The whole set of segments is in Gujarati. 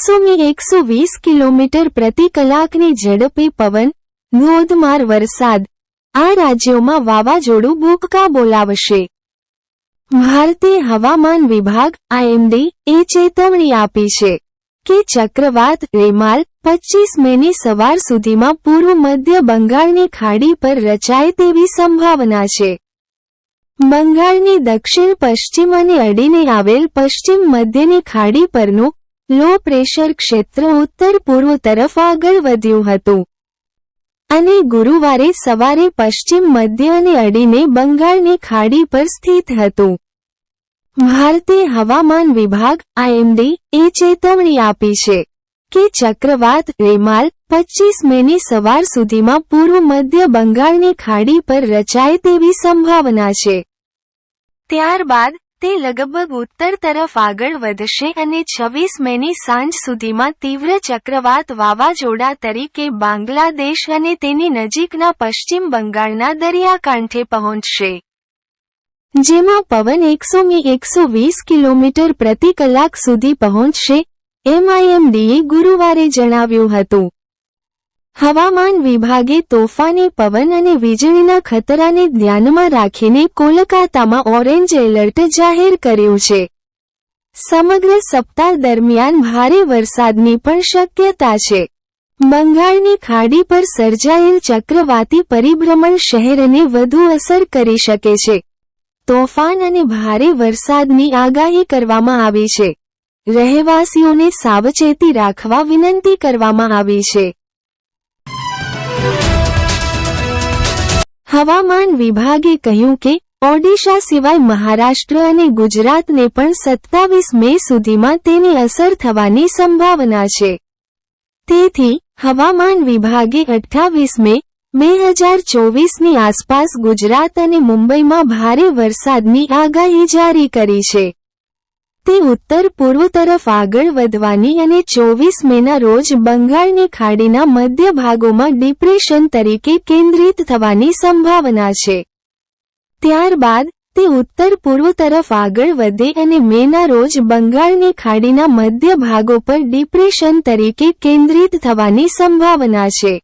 એકસોમી એકસો વીસ કિલોમીટર પ્રતિ કલાકની ઝડપે પવન ધોધમાર વરસાદ. આ રાજ્યોમાં વાવાઝોડું ભૂકકા બોલાવશે. ભારતીય હવામાન વિભાગ, આઈએમડી, એ ચેતવણી આપી છે કે ચક્રવાત રેમાલ પચીસ મેની સવાર સુધીમાં પૂર્વ મધ્ય બંગાળની ખાડી પર રચાય તેવી સંભાવના છે. બંગાળની દક્ષિણ, પશ્ચિમ અને અડીને આવેલ પશ્ચિમ મધ્યની ખાડી પરનું લો પ્રેશર ક્ષેત્ર ઉત્તર પૂર્વ તરફ આગળ વધ્યું હતું. અને ગુરુવારે સવારે પશ્ચિમ મધ્ય અને અડીને બંગાળની ખાડી પર સ્થિત હતું. ભારતીય હવામાન વિભાગ, આઈએમડી, એ ચેતવણી આપી છે કે ચક્રવાત રેમાલ પચીસ મેની સવાર સુધીમાં પૂર્વ મધ્ય બંગાળની ખાડી પર રચાય તેવી સંભાવના છે. ત્યારબાદ તે લગભગ ઉત્તર તરફ આગળ વધશે અને છવ્વીસ મેની સાંજ સુધીમાં તીવ્ર ચક્રવાત વાવાઝોડા તરીકે બાંગ્લાદેશ અને તેની નજીકના પશ્ચિમ બંગાળના દરિયાકાંઠે પહોંચશે. જેમાં પવન એકસો મી એકસો વીસ કિલોમીટર પ્રતિ કલાક સુધી પહોંચશે એમઆઈએમડીએ ગુરુવારે જણાવ્યું હતું. હવામાન વિભાગે તોફાની પવન અને વીજળીના ખતરાને ધ્યાનમાં રાખીને કોલકાતામાં ઓરેન્જ એલર્ટ જાહેર કર્યું છે. સમગ્ર સપ્તાહ દરમિયાન ભારે વરસાદની પણ શક્યતા છે. બંગાળની ખાડી પર સર્જાયેલ ચક્રવાતી પરિભ્રમણ શહેરને વધુ અસર કરી શકે છે. તોફાન અને ભારે વરસાદની આગાહી કરવામાં આવી છે. રહેવાસીઓને સાવચેતી રાખવા વિનંતી કરવામાં આવી છે. હવામાન વિભાગે કહ્યું કે, ઓડિશા સિવાય મહારાષ્ટ્ર અને ગુજરાતને પણ સત્તાવીસ મે સુધીમાં તેની અસર થવાની સંભાવના છે. તેથી, હવામાન વિભાગે અઠ્ઠાવીસ મે, બે હજાર ચોવીસની આસપાસ ગુજરાત અને મુંબઈમાં ભારે વરસાદની આગાહી જારી કરી છે. તે ઉત્તર પૂર્વ તરફ આગળ વધવાની અને ચોવીસ મેના રોજ બંગાળની ખાડીના મધ્ય ભાગોમાં ડિપ્રેશન તરીકે કેન્દ્રિત થવાની સંભાવના છે. ત્યારબાદ, તે ઉત્તર પૂર્વ તરફ આગળ વધે અને મેના રોજ બંગાળની ખાડીના મધ્ય ભાગો પર ડિપ્રેશન તરીકે કેન્દ્રિત થવાની સંભાવના છે.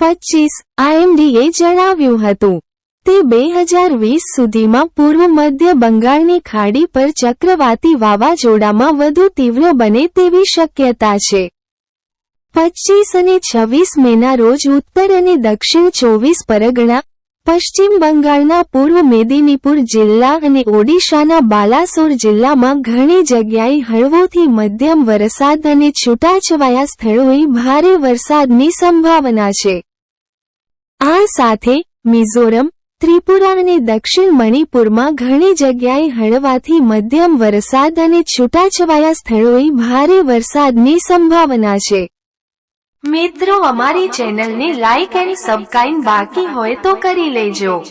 પચીસ, આઈએમડીએ જણાવ્યું હતું. તે બે હજાર વીસ સુધીમાં પૂર્વ મધ્ય બંગાળની ખાડી પર ચક્રવાતી વાવાઝોડામાં વધુ તીવ્ર બને તેવી શક્યતા છે. પચીસ અને છવ્વીસ મેના રોજ ઉત્તર અને દક્ષિણ ચોવીસ પરગણા, પશ્ચિમ બંગાળના પૂર્વ મેદિનીપુર જિલ્લા અને ઓડિશાના બાલાસોર જિલ્લામાં ઘણી જગ્યાએ હળવોથી મધ્યમ વરસાદ અને છૂટાછવાયા સ્થળોએ ભારે વરસાદની સંભાવના છે. આ સાથે મિઝોરમ ત્રિપુરા અને દક્ષિણ મણિપુરમાં ઘણી જગ્યાએ હળવાથી મધ્યમ વરસાદ અને છૂટાછવાયા સ્થળોએ ભારે વરસાદની સંભાવના છે. મિત્રો, અમારી ચેનલને લાઇક એન્ડ સબસ્ક્રાઇબ બાકી હોય તો કરી લેજો.